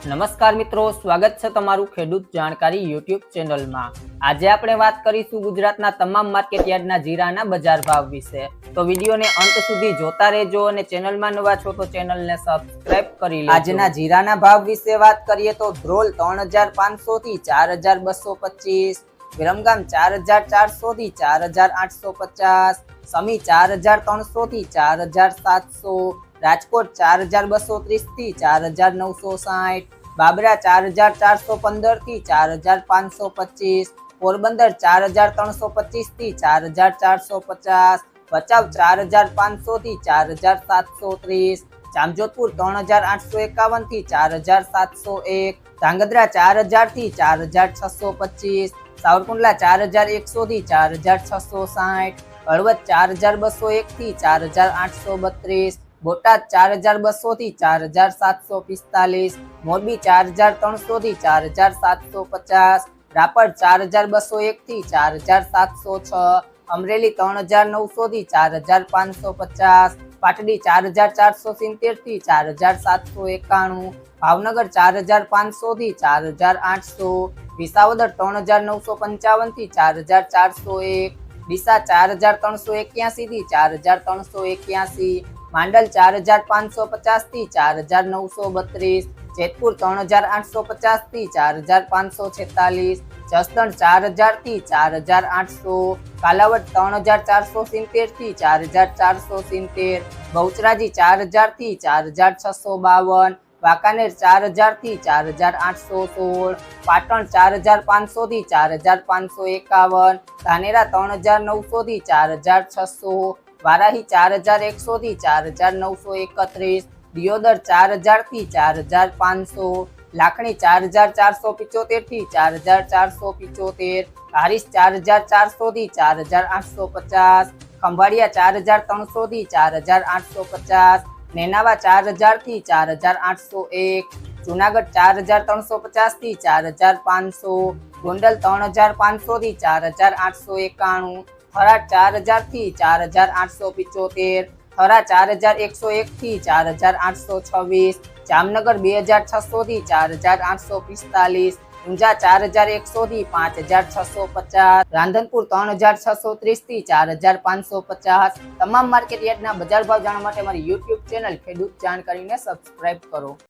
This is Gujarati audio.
નમસ્કાર મિત્રો, સ્વાગત છે તમારું ખેડૂત જાણકારી યુટ્યુબ ચેનલમાં. આજે આપણે વાત કરીશું ગુજરાતના તમામ માર્કેટ યાર્ડના જીરાના બજાર ભાવ વિશે. તો વિડીયોને અંત સુધી જોતા રહેજો અને ચેનલમાં નવા છો તો ચેનલને સબસ્ક્રાઇબ કરી લો આજના જીરાના ભાવ વિશે વાત કરીએ તો ધ્રોલ ત્રણ હજાર પાંચસો થી ચાર હજાર બસો પચીસ, વિરમગામ ચાર હજાર ચારસો થી ચાર હજાર આઠસો પચાસ, સમી ચાર હજાર ત્રણસો થી ચાર હજાર સાતસો રાજકોટ ચાર હજાર બસો ત્રીસથી ચાર હજાર નવસો સાઠ બાબરા ચાર હજાર ચારસો પંદરથી ચાર હજાર પાંચસો પચીસ પોરબંદર ચાર હજાર ત્રણસો પચીસથી ચાર હજાર ચારસો પચાસ ભચાઉ ચાર હજાર પાંચસો થી ચાર હજાર સાતસો ત્રીસ જામજોધપુર ત્રણ હજાર આઠસો એકાવનથી ચાર હજાર સાતસો એક ધાંગધ્રા ચાર હજારથી ચાર હજાર છસો પચીસ સાવરકુંડલા ચાર હજાર એકસો થી ચાર હજાર છસો સાઠ હળવદ ચાર હજાર બસો એક થી ચાર હજાર આઠસો બત્રીસ બોટાદ ચાર હજાર બસો થી ચાર હજાર સાતસો પિસ્તાલીસ મોરબી ચાર હજાર ત્રણસો થી ચાર હજાર સાતસો પચાસ રાપર ચાર હજાર બસો એક થી ચાર હજાર સાતસો છ અમરેલી ત્રણ હજાર નવસો થી ચાર હજાર પાંચસો પચાસ પાટડી ચાર હજાર ચારસો સિત્તેરથી ચાર હજાર સાતસો એકાણું ભાવનગર ચાર હજાર પાંચસો થી ચાર હજાર આઠસો વિસાવદર ત્રણ હજાર નવસો પંચાવનથી ચાર હજાર ચારસો એક ડીસા ચાર હજાર ત્રણસો એક્યાસી થી ચાર હજાર ત્રણસો એક્યાસી માંડલ ચાર હજાર પાંચસો પચાસથી ચાર હજાર નવસો બત્રીસ જેતપુર ત્રણ હજાર આઠસો પચાસથી ચાર હજાર પાંચસો છેતાલીસ જસદણ ચાર હજારથી ચાર હજાર આઠસો કાલાવડ ત્રણ હજાર ચારસો સિત્તેરથી ચાર હજાર ચારસો સિત્તેર બહુચરાજી ચાર હજારથી ચાર હજાર છસો બાવન વાંકાનેર ચાર હજારથી ચાર હજાર આઠસો સોળ પાટણ ચાર હજાર પાંચસો થી ચાર હજાર પાંચસો એકાવન ધાનેરા ત્રણ હજાર નવસો થી ચાર હજાર છસો વારાહી ચાર હજાર એકસો થી ચાર હજાર નવસો એકત્રીસ દિયોદર ચાર હજારથી ચાર હજાર પાંચસો લાખણી ચાર હજાર ચારસો પિચોતેરથી ચાર હજાર ચારસો પિચોતેર હારીસ ચાર હજાર ચારસો થી ચાર હજાર આઠસો પચાસ ખંભાળિયા ચાર હજાર ત્રણસો થી ચાર હજાર આઠસો પચાસ નેનાવા ચાર હજારથી ચાર હજાર આઠસો એક જુનાગઢ ચાર હજાર ત્રણસો પચાસથી ચાર હજાર પાંચસો ગોંડલ ત્રણ હજાર પાંચસો થી ચાર હજાર આઠસો એકાણું થરાદ ચાર હજારથી ચાર હજાર આઠસો પિચોતેર થરા ચાર હજાર એકસો એક થી ચાર હજાર આઠસો છવ્વીસ, જામનગર બે હજાર છસો થી ચાર હજાર આઠસો પિસ્તાલીસ, ઊંઝા ચાર હજાર એકસો થી પાંચ હજાર છસો પચાસ, રાંધનપુર ત્રણ હજાર છસો ત્રીસથી ચાર હજાર પાંચસો પચાસ. તમામ માર્કેટ યાર્ડના બજાર ભાવ જાણવા માટે મારી યુટ્યુબ ચેનલ ખેડૂત જાણકારીને સબસ્ક્રાઇબ કરો.